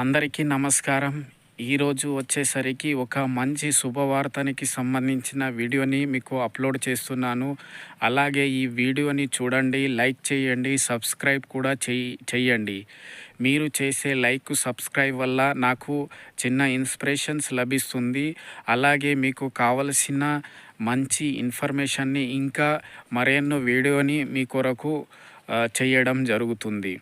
అందరికీ నమస్కారం. ఈరోజు వచ్చేసరికి ఒక మంచి శుభవార్తనికి సంబంధించిన వీడియోని మీకు అప్లోడ్ చేస్తున్నాను. అలాగే ఈ వీడియోని చూడండి లైక్ చేయండి సబ్స్క్రైబ్ కూడా చెయ్యి మీరు చేసే లైక్ సబ్స్క్రైబ్ వల్ల నాకు చిన్న ఇన్స్పిరేషన్స్ లభిస్తుంది. అలాగే మీకు కావలసిన మంచి ఇన్ఫర్మేషన్ని ఇంకా మరెన్నో వీడియోని మీ కొరకు చేయడం జరుగుతుంది.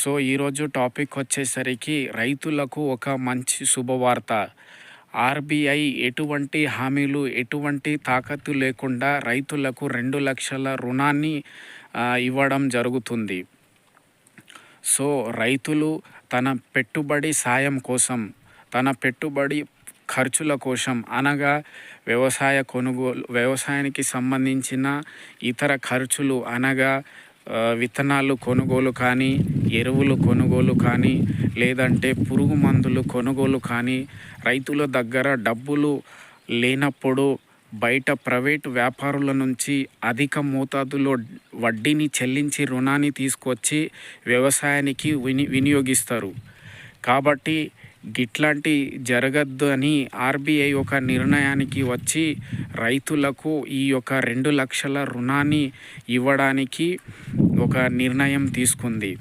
సో ఈరోజు టాపిక్ వచ్చేసరికి రైతులకు ఒక మంచి శుభవార్త. ఆర్బీఐ ఎటువంటి హామీలు ఎటువంటి తాకత్తు లేకుండా రైతులకు రెండు లక్షల రుణాన్ని ఇవ్వడం జరుగుతుంది. సో రైతులు తన పెట్టుబడి సాయం కోసం తన పెట్టుబడి ఖర్చుల కోసం అనగా వ్యవసాయ కొనుగోలు వ్యవసాయానికి సంబంధించిన ఇతర ఖర్చులు అనగా విత్తనాలు కొనుగోలు కానీ ఎరువులు కొనుగోలు కానీ లేదంటే పురుగు మందులు కొనుగోలు కానీ రైతుల దగ్గర డబ్బులు లేనప్పుడు బయట ప్రైవేట్ వ్యాపారుల నుంచి అధిక మోతాదులో వడ్డీని చెల్లించి రుణాన్ని తీసుకొచ్చి వ్యవసాయానికి విని వినియోగిస్తారు. కాబట్టి గిట్లాంటి జరగద్దు అని ఆర్బీఐ ఒక నిర్ణయానికి వచ్చి రైతులకు ఈ యొక్క రెండు లక్షల రుణాన్ని ఇవ్వడానికి ఒక నిర్ణయం తీసుకుంది.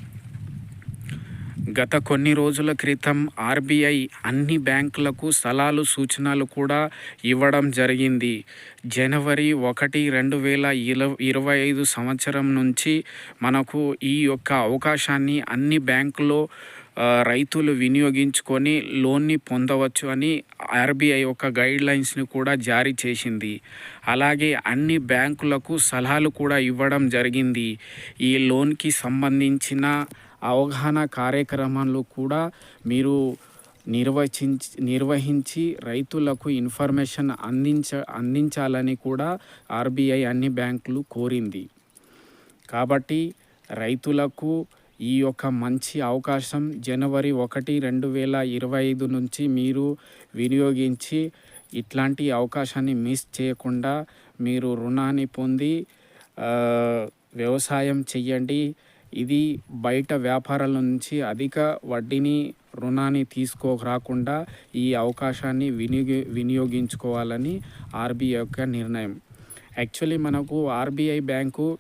గత కొన్ని రోజుల క్రితం ఆర్బీఐ అన్ని బ్యాంకులకు సలాలు సూచనలు కూడా ఇవ్వడం జరిగింది. జనవరి ఒకటి రెండు వేల ఇరవై ఇరవై ఐదు సంవత్సరం నుంచి మనకు ఈ యొక్క అవకాశాన్ని అన్ని బ్యాంకులో రైతులు వినియోగించుకొని లోన్ని పొందవచ్చు అని ఆర్బీఐ ఒక గైడ్ లైన్స్ని కూడా జారీ చేసింది. అలాగే అన్ని బ్యాంకులకు సలహాలు కూడా ఇవ్వడం జరిగింది. ఈ లోన్కి సంబంధించిన అవగాహన కార్యక్రమాలు కూడా మీరు నిర్వచించి నిర్వహించి రైతులకు ఇన్ఫర్మేషన్ అందించ అందించాలని కూడా ఆర్బీఐ అన్ని బ్యాంకులు కోరింది. కాబట్టి రైతులకు ఈ యొక్క మంచి అవకాశం జనవరి ఒకటి రెండు వేల ఇరవై ఐదు నుంచి మీరు వినియోగించి ఇట్లాంటి అవకాశాన్ని మిస్ చేయకుండా మీరు రుణాన్ని పొంది వ్యవసాయం చెయ్యండి. ఇది బయట వ్యాపారాల నుంచి అధిక వడ్డీని రుణాన్ని తీసుకోరాకుండా ఈ అవకాశాన్ని వినియోగి వినియోగించుకోవాలని ఆర్బీఐ యొక్క నిర్ణయం. యాక్చువల్లీ మనకు ఆర్బీఐ బ్యాంకు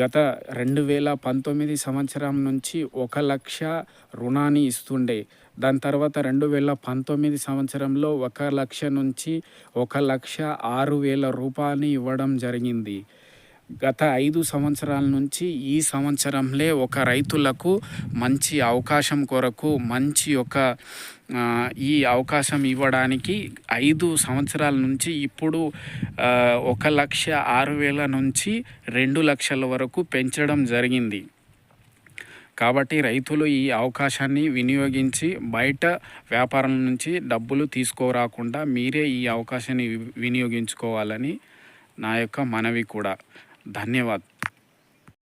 గత రెండు వేల పంతొమ్మిది సంవత్సరం నుంచి ఒక లక్ష రుణాన్ని ఇస్తుండే. దాని తర్వాత రెండు వేల పంతొమ్మిది సంవత్సరంలో ఒక లక్ష నుంచి ఒక లక్ష ఆరు వేల రూపాయలు ఇవ్వడం జరిగింది. గత ఐదు సంవత్సరాల నుంచి ఈ సంవత్సరంలో ఒక రైతులకు మంచి అవకాశం కొరకు మంచి ఒక ఈ అవకాశం ఇవ్వడానికి ఐదు సంవత్సరాల నుంచి ఇప్పుడు ఒక లక్ష ఆరు వేల నుంచి రెండు లక్షల వరకు పెంచడం జరిగింది. కాబట్టి రైతులు ఈ అవకాశాన్ని వినియోగించి బయట వ్యాపారం నుంచి డబ్బులు తీసుకోరాకుండా మీరే ఈ అవకాశాన్ని వి- వినియోగించుకోవాలని నా యొక్క మనవి కూడా. धन्यवाद।